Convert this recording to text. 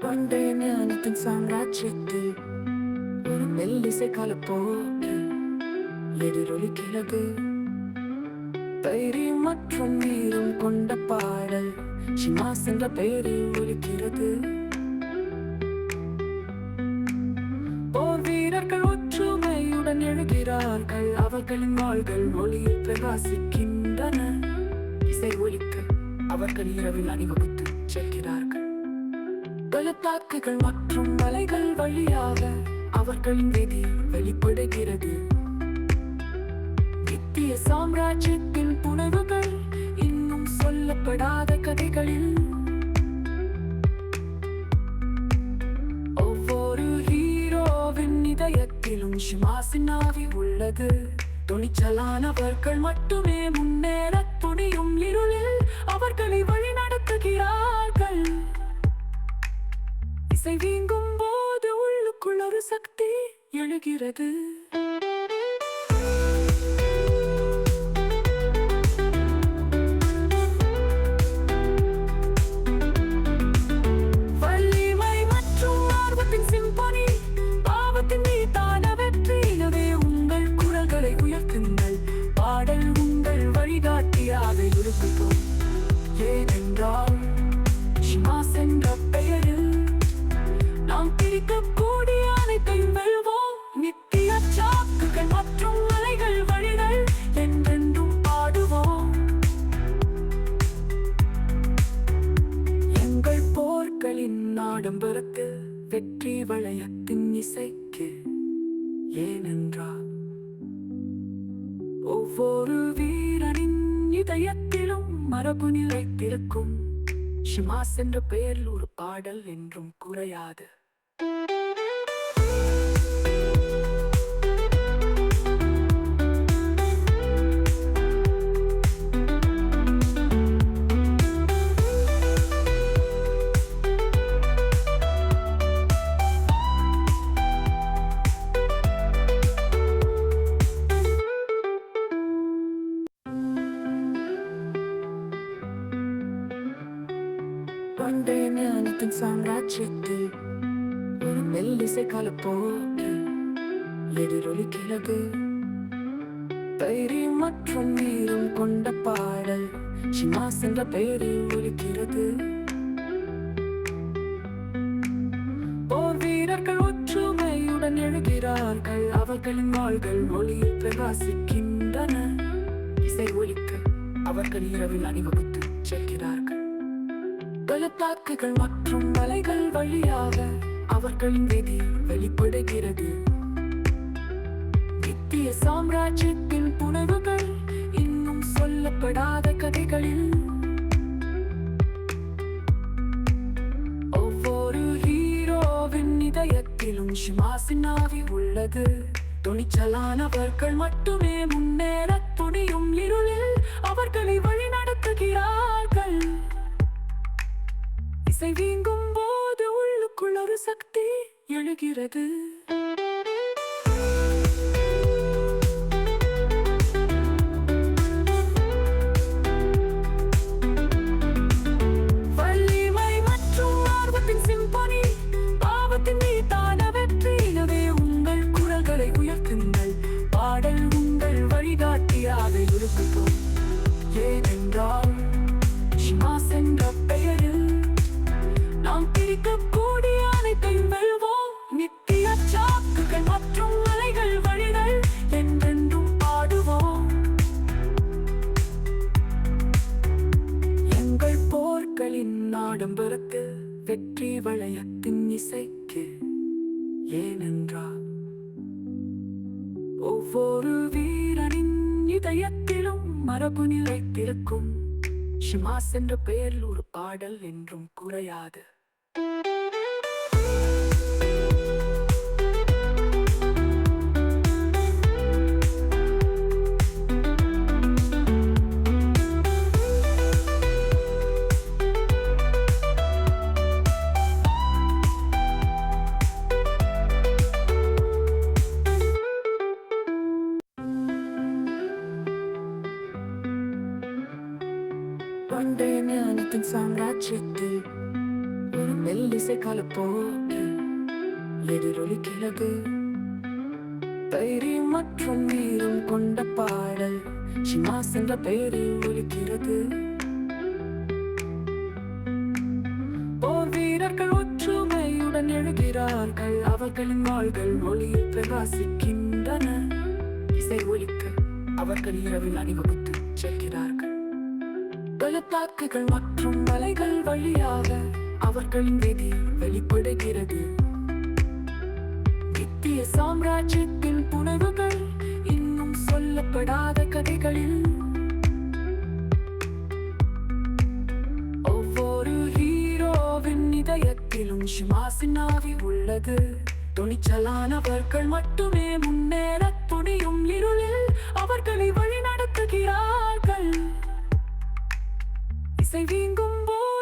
பண்டைய ஞானத்தின் சாம்ராஜ்யத்தில் ஒரு மெல்லிசை கலப்போக்கு எதிரொலிக்கிறது தைரியம் மற்றும் நீரும் கொண்ட பாடல் ஷிமாஸ் என்ற பெயரில் ஒலிக்கிறது. போர் வீரர்கள் ஒற்றுமையுடன் எழுகிறார்கள். அவர்களின் வாழ்கள் ஒளியில் பிரகாசிக்கின்றன. இசை ஒலிக்க அவர்கள் இரவில் அணிவகுத்து செல்கிறார்கள் பள்ளத்தாக்குகள் மற்றும் மலைகள் வழியாக அவர்களின் விதி வெளிப்படுகிறது. நித்திய சாம்ராஜ்யத்தின் புனவுகள் இன்னும் சொல்லப்படாத கதைகளில் ஒவ்வொரு ஹீரோவின் இதயத்திலும் ஷிமாசினாவி உள்ளது. துணிச்சலானவர்கள் மட்டுமே முன்னேற துணியும் இருளில் அவர்களை வழிநடத்துகிறார்கள். இசை வீங்கும் போது உள்ளுக்குள் ஒரு சக்தி எழுகிறது. ஏனென்றால் ஒவ்வொரு வீரனின் இதயத்திலும் மரபு நிலைத்திருக்கும் ஷிமாஸ் என்ற பெயரில் ஒரு பாடல் என்றும் குறையாது. பண்டைய ஞானத்தின் சாம்ராஜ்யத்தில் ஒரு மெல்லிசை கலப்போக்கு எதிரொலிக்கிறது தைரியம் மற்றும் நீரும் கொண்ட பாடல் ஷிமாஸ் என்ற பெயரில் ஒலிக்கிறது. போர் வீரர்கள் ஒற்றுமையுடன் எழுகிறார்கள் அவர்களின் வாழ்கள் ஒளியில் பிரகாசிக்கின்றன. இசை ஒலிக்க அவர்கள் இரவில் அணிவகுத்து பள்ளத்தாக்குகள் மற்றும் மலைகள் வழியாக அவர்களின் விதி வெளிப்படுகிறது. நித்திய சாம்ராஜ்யத்தின் புனவுகள் இன்னும் சொல்லப்படாத கதைகளில் ஒவ்வொரு ஹீரோவின் இதயத்திலும் ஷிமாசினாவி உள்ளது. துணிச்சலானவர்கள் மட்டுமே முன்னேற துணியும் இருளில் அவர்களை வழிநடத்துகிறார்கள். இசை வீங்கும் போது உள்ளுக்குள் ஒரு சக்தி எழுகிறது. பாடல் உங்கள் வழிகாட்டியாக சிம்பொனி ஏனென்றால் ஒவ்வொரு வீரனின் இதயத்திலும் மரபு நிலைத்திருக்கும் ஷிமாஸ் என்ற பெயரில் ஒரு பாடல் என்றும் குறையாது. பண்டைய ஞானத்தின் சாம்ராஜ்யத்தில் ஒரு மெல்லிசை காலப்போக்கு எதிரொலிக்கிறது. தைரியம் மற்றும் நீரும் கொண்ட பாடல் ஷிமாஸ் என்ற பெயரில் ஒலிக்கிறது. போர் வீரர்கள் ஒற்றுமையுடன் எழுகிறார்கள். அவர்களின் வாழ்கள் ஒளியில் பிரகாசிக்கின்றன. இசை ஒலிக்க அவர்கள் இரவில் அணிவகுத்து பள்ளத்தாக்குகள் மற்றும் மலைகள் வழியாக அவர்களின் விதி வெளிப்படுகிறது. நித்திய சாம்ராஜ்யத்தின் புனவுகள் இன்னும் சொல்லப்படாத கதைகளில் ஒவ்வொரு ஹீரோவின் இதயத்திலும் ஷிமாசினாவி உள்ளது. துணிச்சலானவர்கள் மட்டுமே முன்னேற துணியும் இருளில் அவர்களை வழிநடத்துகிறார்கள். Saving Gumball.